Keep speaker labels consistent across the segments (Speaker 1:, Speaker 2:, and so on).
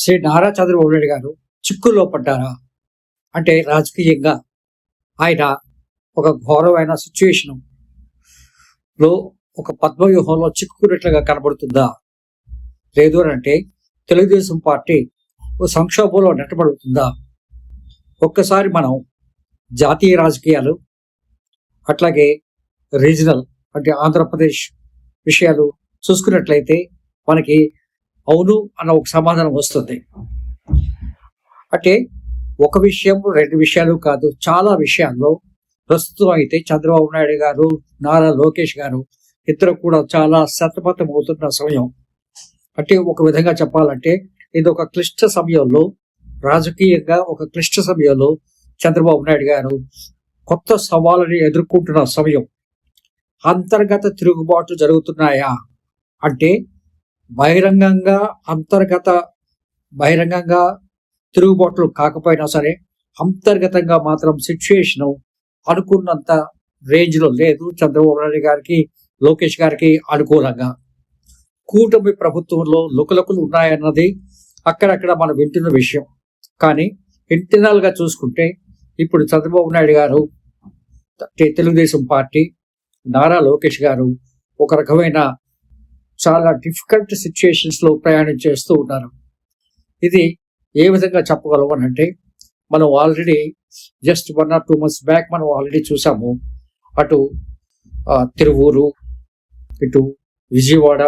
Speaker 1: శ్రీ నారా చంద్రబాబు నాయుడు గారు చిక్కుల్లో పడ్డారా? అంటే రాజకీయంగా ఆయన ఒక ఘోరమైన సిచ్యువేషన్లో ఒక పద్మవ్యూహంలో చిక్కుకున్నట్లుగా కనబడుతుందా? లేదు అని అంటే తెలుగుదేశం పార్టీ ఒక సంక్షోభంలో నెట్టబడుతుందా? ఒక్కసారి మనం జాతీయ రాజకీయాలు అట్లాగే రీజనల్ అంటే ఆంధ్రప్రదేశ్ విషయాలు చూసుకున్నట్లయితే మనకి అవును అన్న ఒక సమాధానం వస్తుంది. అంటే ఒక విషయం రెండు విషయాలు కాదు చాలా విషయాల్లో ప్రస్తుతం అయితే చంద్రబాబు నాయుడు గారు నారా లోకేష్ గారు ఇద్దరు కూడా చాలా సతమతం అవుతున్న సమయం. అంటే ఒక విధంగా చెప్పాలంటే ఇది ఒక క్లిష్ట సమయంలో రాజకీయంగా ఒక క్లిష్ట సమయంలో చంద్రబాబు నాయుడు గారు కొత్త సవాళ్ళని ఎదుర్కొంటున్న సమయం. అంతర్గత తిరుగుబాట్లు జరుగుతున్నాయా? అంటే బహిరంగంగా అంతర్గత బహిరంగంగా తిరుగుబాట్లు కాకపోయినా సరే అంతర్గతంగా మాత్రం సిచ్యుయేషన్ అనుకున్నంత రేంజ్లో లేదు. చంద్రబాబు నాయుడు గారికి లోకేష్ గారికి అనుకూలంగా. కూటమి ప్రభుత్వంలో లుకలుకలు ఉన్నాయన్నది అక్కడక్కడ మనం వింటున్న విషయం. కానీ ఇంటర్నల్గా చూసుకుంటే ఇప్పుడు చంద్రబాబు నాయుడు గారు తెలుగుదేశం పార్టీ నారా లోకేష్ గారు ఒక రకమైన చాలా డిఫికల్ట్ సిచ్యుయేషన్స్లో ప్రయాణం చేస్తూ ఉన్నారు ఇది ఏ విధంగా చెప్పగలం అని అంటే మనం already just one or two months back మనం ఆల్రెడీ చూసాము. అటు తిరువూరు ఇటు విజయవాడ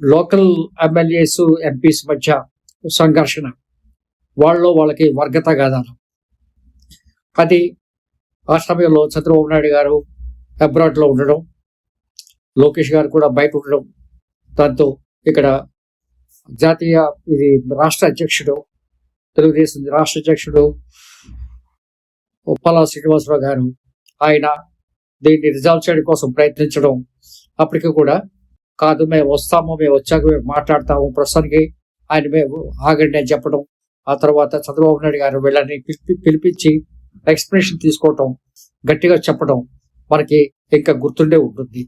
Speaker 1: లోకల్ ఎమ్మెల్యేస్ ఎంపీస్ మధ్య సంఘర్షణ. వాళ్ళలో వాళ్ళకి వర్గత గాదాలు అది ఆ సమయంలో చంద్రబాబు నాయుడు గారు అబ్రాడ్లో ఉండడం లోకేష్ గారు కూడా బయట ఉండడం దాంతో ఇక్కడ జాతీయ ఇది రాష్ట్ర అధ్యక్షుడు తెలుగుదేశం రాష్ట్ర అధ్యక్షుడు ఉప్పల శ్రీనివాసరావు గారు ఆయన దీన్ని రిజాల్వ్ చేయడం కోసం ప్రయత్నించడం అప్పటికి కూడా కాదు మేము వస్తాము మేము వచ్చాక మేము మాట్లాడతాము ప్రస్తుతానికి ఆయన మేము ఆగండి అని చెప్పడం ఆ తర్వాత చంద్రబాబు నాయుడు గారు వీళ్ళని పిలిపి పిలిపించి ఎక్స్ప్లెనేషన్ తీసుకోవటం గట్టిగా చెప్పడం మనకి ఇంకా గుర్తుండే ఉంటుంది.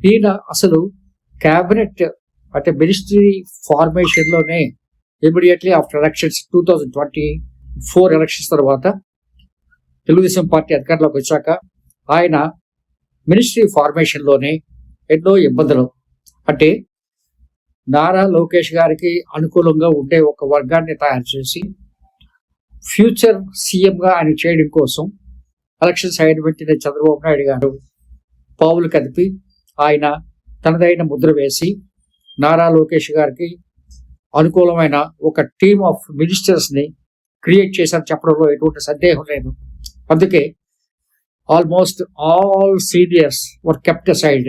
Speaker 1: ఈయన అసలు క్యాబినెట్ అంటే ministry ఫార్మేషన్లోనే immediately after elections two thousand twenty four elections తర్వాత తెలుగుదేశం పార్టీ అధికారంలోకి వచ్చాక ఆయన మినిస్ట్రీ ఫార్మేషన్లోనే ఎన్నో ఇబ్బందులు. అంటే నారా లోకేష్ గారికి అనుకూలంగా ఉండే ఒక వర్గాన్ని తయారు చేసి ఫ్యూచర్ సీఎంగా ఆయన చేయడం కోసం ఎలక్షన్స్ అయిన వెంటనే చంద్రబాబు నాయుడు గారు పావులు కదిపి ఆయన తనదైన ముద్ర వేసి నారా లోకేష్ గారికి అనుకూలమైన ఒక టీమ్ ఆఫ్ మినిస్టర్స్ని క్రియేట్ చేశారు చెప్పడంలో ఎటువంటి సందేహం లేదు. అందుకే almost all seniors were kept side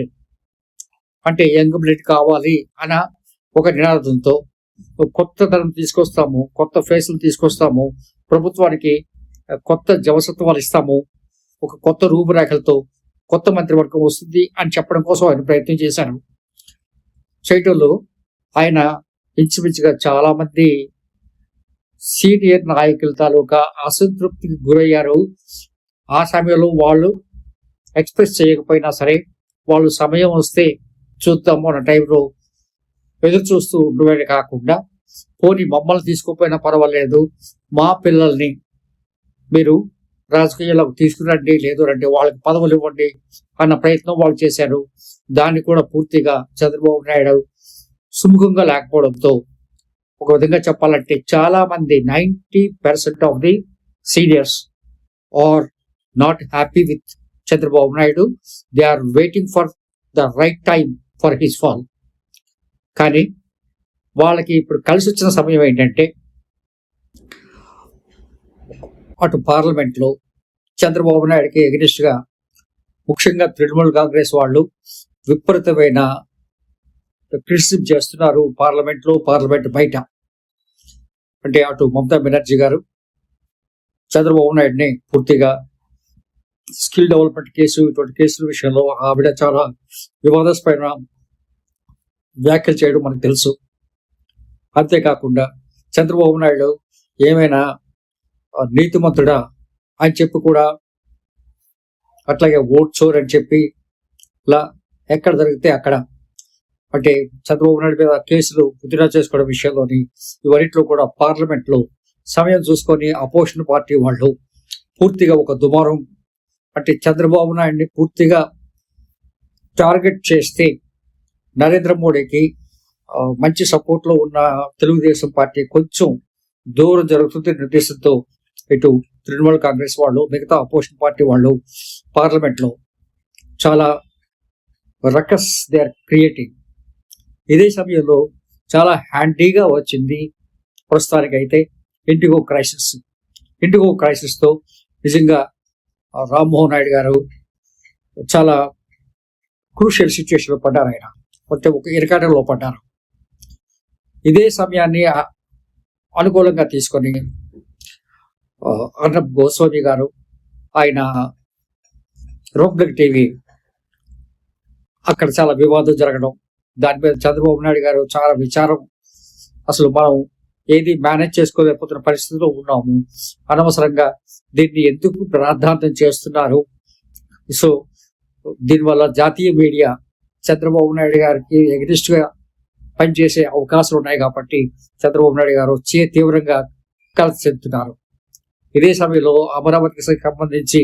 Speaker 1: అంటే యంగ్ బ్లడ్ కావాలి అన్న ఒక నినాదంతో కొత్త తరం తీసుకొస్తాము కొత్త ఫేస్లు తీసుకొస్తాము ప్రభుత్వానికి కొత్త జవసత్వాలు ఇస్తాము ఒక కొత్త రూపురేఖలతో కొత్త మంత్రివర్గం వస్తుంది అని చెప్పడం కోసం ఆయన ప్రయత్నం చేశాను. చేయటంలో ఆయన ఇంచుమించుగా చాలామంది సీనియర్ నాయకుల తాలూకా అసంతృప్తికి గురయ్యారు. ఆ సమయంలో వాళ్ళు ఎక్స్ప్రెస్ చేయకపోయినా సరే వాళ్ళు సమయం వస్తే చూద్దాము అన్న టైంలో ఎదురు చూస్తూ ఉండవే కాకుండా పోనీ మమ్మల్ని తీసుకోపోయినా పర్వాలేదు మా పిల్లల్ని మీరు రాజకీయాలకు తీసుకురండి లేదు రండి వాళ్ళకి పదవులు ఇవ్వండి అన్న ప్రయత్నం వాళ్ళు చేశారు. దాన్ని కూడా పూర్తిగా చంద్రబాబు నాయుడు సుముఖంగా లేకపోవడంతో ఒక విధంగా చెప్పాలంటే చాలా మంది ninety percent of the seniors are not happy with Chandrababu Naidu. They are waiting for the right time for his fall. కానీ వాళ్ళకి ఇప్పుడు కలిసి వచ్చిన సమయం ఏంటంటే అటు పార్లమెంట్లో చంద్రబాబు నాయుడికి ఎగనిస్ట్గా ముఖ్యంగా తృణమూల్ కాంగ్రెస్ వాళ్ళు విపరీతమైన క్రిటిసిజం చేస్తున్నారు పార్లమెంట్లో పార్లమెంట్ బయట. అంటే అటు మమతా బెనర్జీ గారు చంద్రబాబు నాయుడిని పూర్తిగా స్కిల్ డెవలప్మెంట్ కేసు ఇటువంటి కేసుల విషయంలో ఆవిడ చాలా వివాదాస్పైన వ్యాఖ్యలు చేయడం మనకు తెలుసు. అంతేకాకుండా చంద్రబాబు నాయుడు ఏమైనా నీతిమంతుడా అని చెప్పి కూడా అట్లాగే ఓట్ చోర్ అని చెప్పి ఇలా ఎక్కడ జరిగితే అక్కడ. అంటే చంద్రబాబు నాయుడు మీద కేసులు విత్డ్రా చేసుకోవడం విషయంలోని ఇవన్నిట్లో కూడా పార్లమెంట్లో సమయం చూసుకొని అపోజిషన్ పార్టీ వాళ్ళు పూర్తిగా ఒక దుమారం. అంటే చంద్రబాబు నాయుడిని పూర్తిగా టార్గెట్ చేస్తే నరేంద్ర మోడీకి మంచి సపోర్ట్లో ఉన్న తెలుగుదేశం పార్టీ కొంచెం దూరం జరుగుతుంది నిర్దేశంతో ఇటు తృణమూల్ కాంగ్రెస్ వాళ్ళు మిగతా అపోజిషన్ పార్టీ వాళ్ళు పార్లమెంట్లో చాలా రకస్ దే ఆర్ క్రియేటింగ్. ఇదే సమయంలో చాలా హ్యాండీగా వచ్చింది ప్రస్తుతానికి అయితే ఇండిగో క్రైసిస్. ఇండిగో క్రైసిస్తో నిజంగా రామ్మోహన్ నాయుడు గారు చాలా క్రూషియల్ సిచ్యువేషన్లో పడ్డారు ఆయన. కొంచెం ఒక ఇరకాటంలో పడ్డారు. ఇదే సమయాన్ని అనుకూలంగా తీసుకొని ఆ, గోస్వామి గారు ఆయన రిపబ్లిక్ టీవీ అక్కడ చాలా వివాదం జరగడం దాని మీద చంద్రబాబు నాయుడు గారు చాలా విచారం. అసలు మనం ఏది మేనేజ్ చేసుకోలేకపోతున్న పరిస్థితిలో ఉన్నాము. అనవసరంగా దీన్ని ఎందుకు ప్రార్థాంతం చేస్తున్నారు? సో దీనివల్ల జాతీయ మీడియా చంద్రబాబు నాయుడు గారికి ఎగ్నిస్ట్గా పనిచేసే అవకాశాలు ఉన్నాయి కాబట్టి చంద్రబాబు నాయుడు గారు చే తీవ్రంగా కలిసి చెందుతున్నారు. ఇదే సమయంలో అమరావతికి సంబంధించి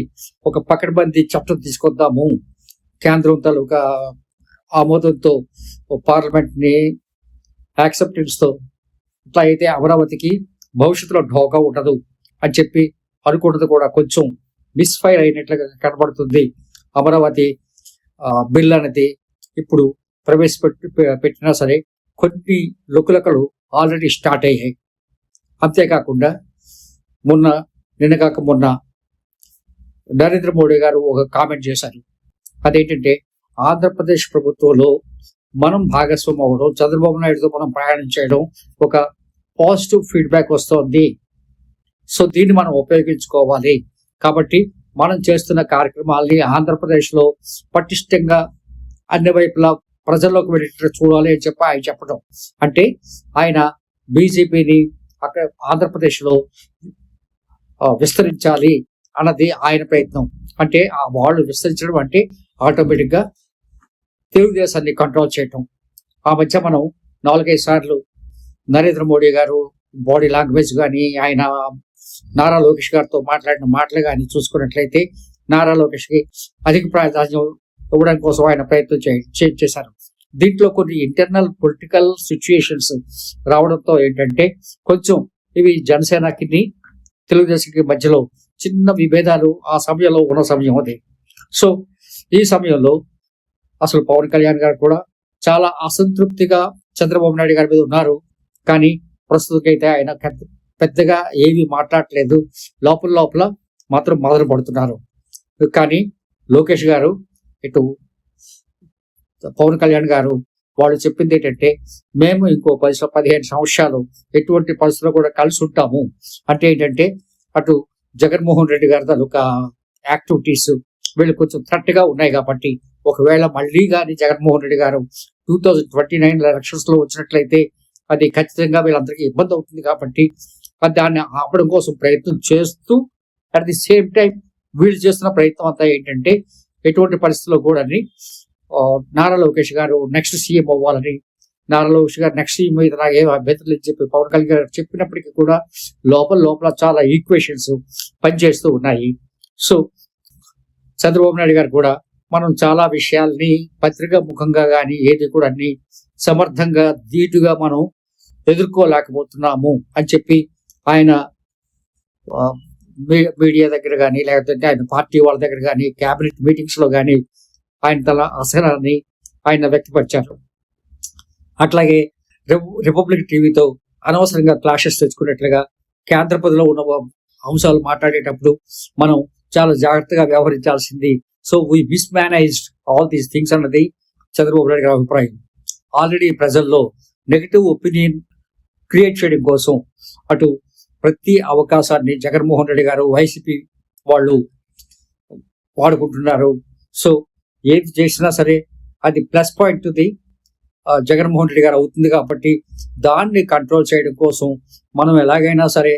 Speaker 1: ఒక పకడ్బందీ చట్టం తీసుకొద్దాము. కేంద్రం తాలూకా ఆమోదంతో పార్లమెంట్ని యాక్సెప్టెన్స్తో ఇట్లా అయితే అమరావతికి భవిష్యత్తులో ఢోకా ఉండదు అని చెప్పి అనుకున్నది కూడా కొంచెం మిస్ఫైర్ అయినట్లుగా కనబడుతుంది అమరావతి బిల్ అనేది ఇప్పుడు ప్రవేశపెట్టి పెట్టినా సరే కొన్ని లుకలకలు ఆల్రెడీ స్టార్ట్ అయ్యాయి. అంతేకాకుండా మొన్న నిన్న కాక మొన్న నరేంద్ర మోడీ గారు ఒక కామెంట్ చేశారు. అదేంటంటే ఆంధ్రప్రదేశ్ ప్రభుత్వంలో మనం భాగస్వామ్యం అవ్వడం చంద్రబాబు నాయుడుతో మనం ప్రయాణం చేయడం ఒక పాజిటివ్ ఫీడ్బ్యాక్ వస్తోంది. సో దీన్ని మనం ఉపయోగించుకోవాలి. కాబట్టి మనం చేస్తున్న కార్యక్రమాల్ని ఆంధ్రప్రదేశ్లో పటిష్టంగా అన్ని వైపులా ప్రజల్లోకి వెళ్ళేటట్టు చూడాలి అని చెప్పి ఆయన చెప్పడం. అంటే ఆయన బీజేపీని అక్కడ ఆంధ్రప్రదేశ్లో విస్తరించాలి అన్నది ఆయన ప్రయత్నం. అంటే ఆ వాళ్ళు విస్తరించడం అంటే ఆటోమేటిక్గా తెలుగుదేశాన్ని కంట్రోల్ చేయటం. ఆ మధ్య మనం నాలుగైదు సార్లు నరేంద్ర మోడీ గారు బాడీ లాంగ్వేజ్ కానీ ఆయన నారా లోకేష్ గారితో మాట్లాడిన మాటలు కానీ చూసుకున్నట్లయితే నారా లోకేష్కి అధిక ప్రాధాన్యం ఇవ్వడం కోసం ఆయన ప్రయత్నం చే- చేశారు. దీంట్లో కొన్ని ఇంటర్నల్ పొలిటికల్ సిచ్యుయేషన్స్ రావడంతో ఏంటంటే కొంచెం ఇవి జనసేనకి తెలుగుదేశంకి మధ్యలో చిన్న విభేదాలు ఆ సమయంలో ఉన్న సమయం అది. సో ఈ సమయంలో అసలు పవన్ కళ్యాణ్ గారు కూడా చాలా అసంతృప్తిగా చంద్రబాబు నాయుడు గారి మీద ఉన్నారు. కానీ ప్రస్తుతకైతే ఆయన పెద్ద- పెద్దగా ఏమీ మాట్లాడట్లేదు లోపల లోపల మాత్రం మొదలు పడుతున్నారు. కానీ లోకేష్ గారు ఇటు పవన్ కళ్యాణ్ గారు వాళ్ళు చెప్పింది ఏంటంటే మేము ఇంకో పది పదిహేను సంవత్సరాలు ఎటువంటి పరిస్థితుల్లో కూడా కలిసి ఉంటాము. అంటే ఏంటంటే అటు జగన్మోహన్ రెడ్డి గారి తాలూకా యాక్టివిటీస్ వీళ్ళు కొంచెం థ్రెట్గా ఉన్నాయి కాబట్టి ఒకవేళ మళ్ళీ కానీ జగన్మోహన్ రెడ్డి గారు టూ థౌజండ్ ట్వంటీ నైన్ ఎలక్షన్స్లో వచ్చినట్లయితే అది ఖచ్చితంగా వీళ్ళందరికీ ఇబ్బంది అవుతుంది కాబట్టి మరి దాన్ని ఆపడం కోసం ప్రయత్నం చేస్తూ అట్ ది సేమ్ టైం వీళ్ళు చేస్తున్న ప్రయత్నం అంతా ఏంటంటే ఎటువంటి పరిస్థితుల్లో కూడా నారా లోకేష్ గారు నెక్స్ట్ సీఎం అవ్వాలని నారా లోకేష్ గారు నెక్స్ట్ సీఎం అయితే నాకు ఏం అభ్యంతరం చెప్పి పవన్ కళ్యాణ్ గారు చెప్పినప్పటికీ కూడా లోపల లోపల చాలా ఈక్వేషన్స్ పనిచేస్తూ ఉన్నాయి. సో చంద్రబాబు నాయుడు గారు కూడా మనం చాలా విషయాల్ని పత్రికా ముఖంగా కానీ ఏది కూడా అన్ని సమర్థంగా ధీటుగా మనం ఎదుర్కోలేకపోతున్నాము అని చెప్పి ఆయన ఆ, మీడియా దగ్గర కానీ లేకపోతే ఆయన పార్టీ వాళ్ళ దగ్గర కానీ క్యాబినెట్ మీటింగ్స్లో కానీ ఆయన తల అసహనాన్ని ఆయన వ్యక్తపరిచారు. అట్లాగే రిపబ్లిక్ టీవీతో అనవసరంగా క్లాషెస్ తెచ్చుకున్నట్లుగా కేంద్రపదిలో ఉన్న అంశాలు మాట్లాడేటప్పుడు మనం చాలా జాగ్రత్తగా వ్యవహరించాల్సింది so we mismanaged all these things అన్నది చంద్రబాబు నాయుడు గారి అభిప్రాయం. ఆల్రెడీ ప్రజల్లో నెగిటివ్ ఒపీనియన్ క్రియేట్ చేయడం కోసం అటు ప్రతి అవకాశాన్ని జగన్మోహన్ రెడ్డి గారు వైసీపీ వాళ్ళు వాడుకుంటున్నారు. సో ఏది చేసినా సరే అది plus point the Jaganmohan Reddy garu అవుతుంది కాబట్టి దాన్ని కంట్రోల్ చేయడం కోసం మనం ఎలాగైనా సరే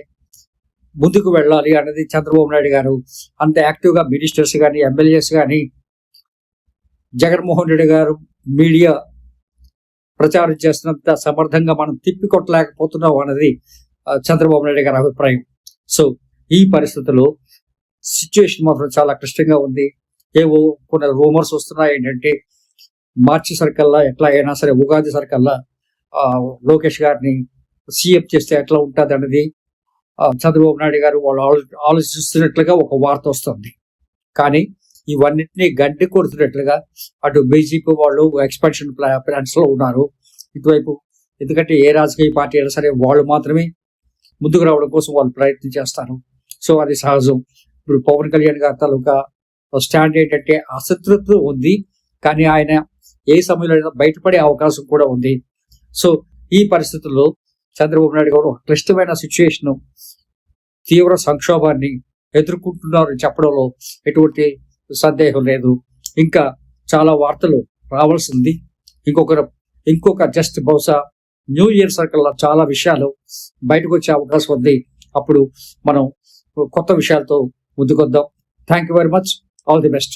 Speaker 1: ముందుకు వెళ్ళాలి అన్నది చంద్రబాబు నాయుడు గారు. అంత యాక్టివ్గా మినిస్టర్స్ కానీ ఎమ్మెల్యేస్ కానీ జగన్మోహన్ రెడ్డి గారు మీడియా ప్రచారం చేస్తున్నంత సమర్థంగా మనం తిప్పికొట్టలేకపోతున్నాం అన్నది చంద్రబాబు నాయుడు గారి అభిప్రాయం. సో ఈ పరిస్థితుల్లో సిచ్యువేషన్ మాత్రం చాలా క్లిష్టంగా ఉంది. ఏవో కొన్ని రూమర్స్ వస్తున్నాయి ఏంటంటే మార్చి సరికల్లా ఎట్లా అయినా సరే ఉగాది సరికల్లా లోకేష్ గారిని సీఎం చేస్తే ఎట్లా ఉంటుంది అన్నది చంద్రబాబు నాయుడు గారు వాళ్ళు ఆలోచిస్తున్నట్లుగా ఒక వార్త వస్తుంది. కానీ ఇవన్నిటిని గడ్డి కొడుతున్నట్లుగా అటు బీజేపీ వాళ్ళు ఎక్స్పాన్షన్ ప్లాన్స్లో ఉన్నారు. ఇటువైపు ఎందుకంటే ఏ రాజకీయ పార్టీ అయినా సరే వాళ్ళు మాత్రమే ముందుకు రావడం కోసం వాళ్ళు ప్రయత్నం చేస్తారు. సో అది సహజం. ఇప్పుడు పవన్ కళ్యాణ్ గారి తాలూకా స్టాండ్ ఏంటంటే అసతృత్వం ఉంది కానీ ఆయన ఏ సమయంలో అయినా బయటపడే అవకాశం కూడా ఉంది. సో ఈ పరిస్థితుల్లో చంద్రబాబు నాయుడు గారు ఒక క్లిష్టమైన సిచ్యువేషన్ తీవ్ర సంక్షోభాన్ని ఎదుర్కొంటున్నారు చెప్పడంలో ఎటువంటి సందేహం లేదు. ఇంకా చాలా వార్తలు రావాల్సింది. ఇంకొక ఇంకొక జస్ట్ బహుశా న్యూ ఇయర్ సర్కిల్ చాలా విషయాలు బయటకు వచ్చే అవకాశం ఉంది. అప్పుడు మనం కొత్త విషయాలతో ముందుకొద్దాం. Thank you very much all the best